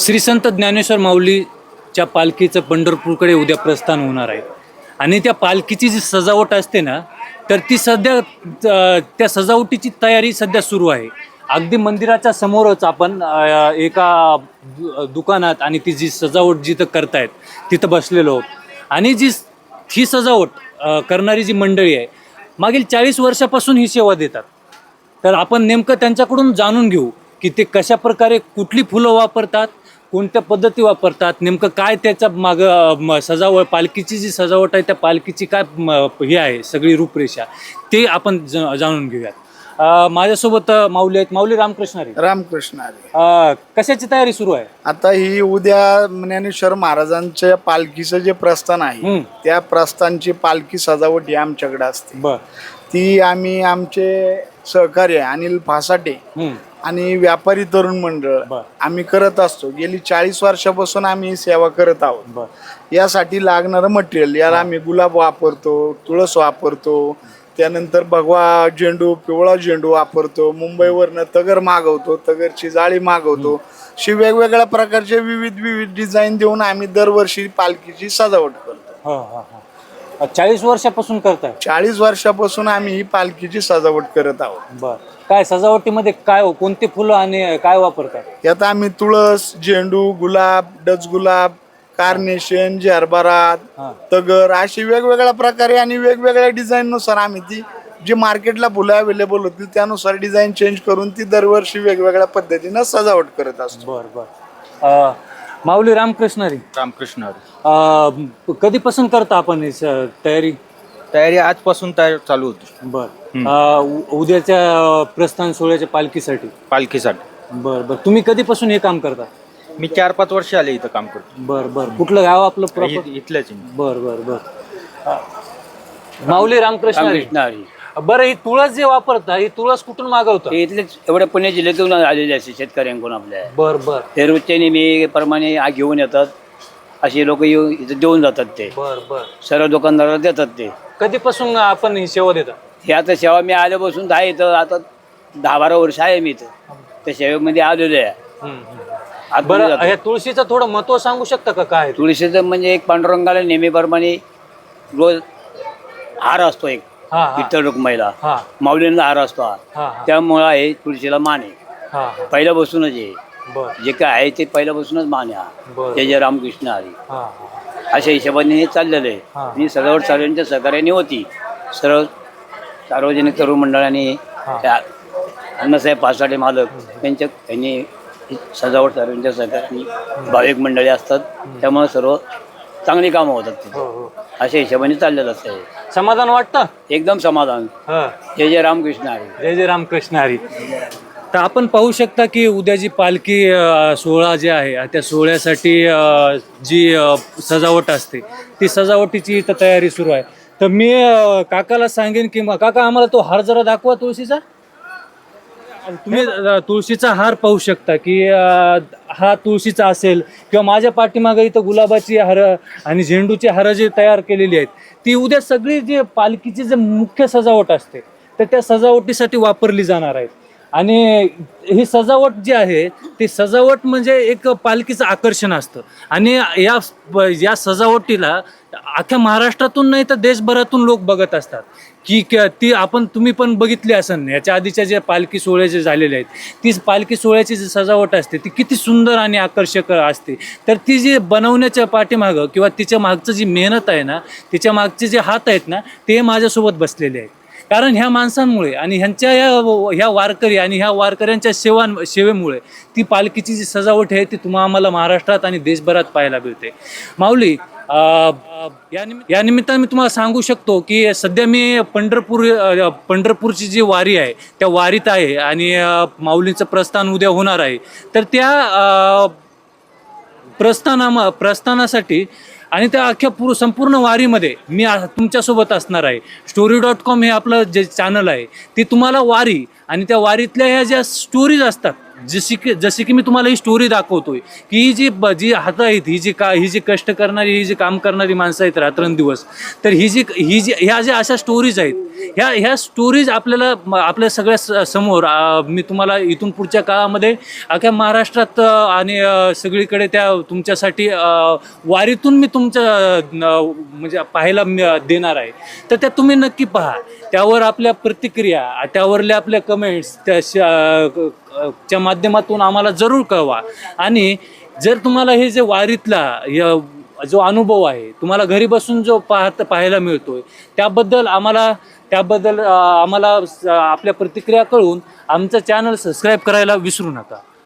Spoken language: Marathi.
श्री संत ज्ञानेश्वर माऊलीच्या पालखीचं पंढरपूरकडे उद्या प्रस्थान होणार आहे. आणि त्या पालखीची जी सजावट असते ना तर ती सध्या त्या सजावटीची तयारी सध्या सुरू आहे. अगदी मंदिराच्या समोरच आपण एका दुकानात आणि ती जी सजावट जिथं करतायत तिथं बसलेलो आणि जी ही सजावट करणारी जी मंडळी आहे मागील चाळीस वर्षापासून ही सेवा देतात. तर आपण नेमकं त्यांच्याकडून जाणून घेऊ की ते कशा प्रकारे कुठली फुलं वापरतात कोणत्या पद्धती वापरतात? नेमकं काय त्याच्या माग सजावट पालखीची जी सजावट आहे त्या पालखीची काय हे आहे सगळी रूपरेषा ते आपण जाणून घेऊयात. माझ्यासोबत माऊली आहेत. माऊली रामकृष्ण रे रामकृष्ण अं, कशाची तयारी सुरू आहे? आता ही उद्या ज्ञानेश्वर महाराजांच्या पालखीचं जे प्रस्थान आहे हम्म. त्या प्रस्थानची पालखी सजावट ही आमच्याकडे असते. बर. ती आम्ही आमचे सहकार्य अनिल फासाटे हम्म. आणि व्यापारी तरुण मंडळ बर. आम्ही करत असतो. गेली चाळीस वर्षापासून आम्ही ही सेवा करत आहोत. यासाठी लागणारं मटेरियल याला आम्ही गुलाब वापरतो तुळस वापरतो त्यानंतर भगवा झेंडू पिवळा झेंडू वापरतो मुंबईवरनं तगर मागवतो तगरची जाळी मागवतो. अशी वेगवेगळ्या प्रकारचे विविध विविध डिझाईन देऊन आम्ही दरवर्षी पालखीची सजावट करतो. हा हा हा. चाळीस वर्षापासून करताय? चाळीस वर्षापासून आम्ही ही पालखीची सजावट करत आहोत. बर. काय सजावटीमध्ये काय हो? कोणती फुलं आणि काय वापरतात यात आम्ही तुळस झेंडू गुलाब डचगुलाब कार्नेशन झरबारात हा. तगर अशी वेगवेगळ्या प्रकारे आणि वेगवेगळ्या डिझाईननुसार आम्ही ती जी मार्केटला फुलं अवेलेबल होतील त्यानुसार डिझाईन चेंज करून ती दरवर्षी वेगवेगळ्या पद्धतीनं सजावट करत असतो. बर बर. अं, माऊली रामकृष्ण रे. रामकृष्ण हरी. अं, कधीपासून करता आपण ही स- तयारी? तयारी आजपासून तयार चालू होती. बर. अं, उ- उद्याच्या अं, प्रस्थान सोहळ्याच्या पालखीसाठी. पालखीसाठी. बर बर. तुम्ही कधीपासून हे काम करता? मी चार पाच वर्ष आले इथं काम करतो. बर बर. कुठलं गाव आपलं प्रॉपर इ- इथल्याच आहे मी. बर बर बर. अं, माऊली रामकृष्ण हरी. बरं ही तुळस जे वापरता ही तुळस कुठून मागवता? ते इथलेच एवढ्या पुणे जिल्ह्यातून आलेले असते शेतकऱ्यांकडून आपल्या. बर बर. ते रोजच्या नेहमी प्रमाणे आ घेऊन येतात. असे लोक येऊन इथं देऊन जातात ते. बर बर. सर्व दुकानदाराला देतात ते. कधीपासून आपण ही सेवा देता? हे आता सेवा मी आल्यापासून दहा इथं आता दहा बारा वर्ष आहे मी इथं. त्या सेवेमध्ये आलेलो आहे. हम्म, बरं. ह्या तुळशीचं थोडं महत्त्व सांगू शकता का? काय तुळशीचं म्हणजे एक पांडुरंगाला नेहमीप्रमाणे रोज हार असतो एक. विठ्ठल रुक्माईला माऊलींना हार असतो हा त्यामुळं आहे तुळशीला मान आहे. पहिल्यापासूनच आहे. जे काय आहे ते पहिल्यापासूनच मान आहे हा. जय जय रामकृष्ण हरी. अशा हिशोबाने हे चाललेलं. आहे. आणि सजावट सर्वांच्या सहकार्याने होती. सर्व सार्वजनिक तरुण मंडळाने. त्या अण्णासाहेब पासाडे मालक त्यांच्या त्यांनी सजावट सर्वांच्या सहकार्याने भाविक मंडळी असतात. त्यामुळे सर्व चांगली कामं होतात हो तिथे. हो अशा हिशोबाने चाललेलं असतं हे. समाधान वाटतं? एकदम समाधान. हा. जय जय रामकृष्ण हरी. जय जय रामकृष्ण हरी. तर आपण पाहू शकता की उद्या जी पालखी अ, सोहळा जे आहे त्या सोहळ्यासाठी अ, जी अ, सजावट असते ती सजावटीची इथं तयारी सुरू आहे. तर मी अ, काकाला सांगेन की मग काका आम्हाला तो हार जरा दाखवा तुळशीचा. तुम्ही अ, तुळशीचा हार पाहू शकता की अ, हा तुळशीचा असेल किंवा माझ्या पाठीमागे इथं गुलाबाची हार आणि झेंडूची हार जी तयार केलेली आहेत ती उद्या सगळी जी पालखीची जे मुख्य सजावट असते तर त्या सजावटीसाठी वापरली जाणार आहेत. आणि ही सजावट जी आहे ती सजावट म्हणजे एक पालखीचं आकर्षण असतं. आणि या या सजावटीला अख्ख्या महाराष्ट्रातून नाही तर देशभरातून लोक बघत असतात. की क- ती आपण तुम्ही पण बघितली असन. याच्या आधीच्या ज्या पालखी सोहळे जे झालेले आहेत ती पालखी सोहळ्याची जी सजावट असते ती किती सुंदर आणि आकर्षक असते. तर ती जी बनवण्याच्या पाठीमागं किंवा तिच्या मागचं जी मेहनत आहे ना तिच्या मागचे जे हात आहेत ना ते माझ्यासोबत बसलेले आहेत. कारण ह्या माणसांमुळे आणि ह्यांच्या या ह्या वारकरी आणि ह्या वारकऱ्यांच्या सेवां सेवेमुळे ती पालखीची जी सजावट आहे ती तुम्हा आम्हाला महाराष्ट्रात आणि देशभरात पाहायला मिळते. माऊली या निमित्त निमित्तानं मी तुम्हाला सांगू शकतो की सध्या मी पंढरपूर पंढरपूरची जी वारी आहे त्या वारीत आहे आणि माऊलींचं माऊलीचं प्रस्थान उद्या होणार आहे. तर त्या प्रस्थाना प्रस्थानासाठी आणि त्या अख्ख्या पूर संपूर्ण वारीमध्ये मी तुमच्यासोबत असणार आहे. स्टोरी डॉट कॉम हे आपलं जे चॅनल आहे ती तुम्हाला वारी आणि त्या वारीतल्या ह्या ज्या स्टोरीज असतात जशी की जशी की मी तुम्हाला ही स्टोरी दाखवतोय की ही जी ब- जी हात आहेत ही जी का ही जी कष्ट करणारी ही जी काम करणारी माणसं आहेत रात्रंदिवस तर ही जी ही जी ह्या ज्या अशा स्टोरीज आहेत ह्या ह्या स्टोरीज आपल्याला आपल्या सगळ्या स- समोर मी तुम्हाला इथून पुढच्या काळामध्ये अख्या महाराष्ट्रात आणि सगळीकडे त्या तुमच्यासाठी वारीतून मी तुमच्या म्हणजे पाहायला देणार आहे. तर त्या तुम्ही नक्की पहा. त्यावर आपल्या प्रतिक्रिया त्यावरल्या आपल्या कमेंट्स त्या च्या माध्यमातून आम्हाला जरूर कळवा. आणि जर तुम्हाला हे जे वारीतला य- जो अनुभव आहे तुम्हाला घरी बसून जो पाहत पाहायला मिळतोय त्याबद्दल आम्हाला त्याबद्दल आम्हाला आपल्या प्रतिक्रिया कळून आमचं चॅनल सबस्क्राईब करायला विसरू नका.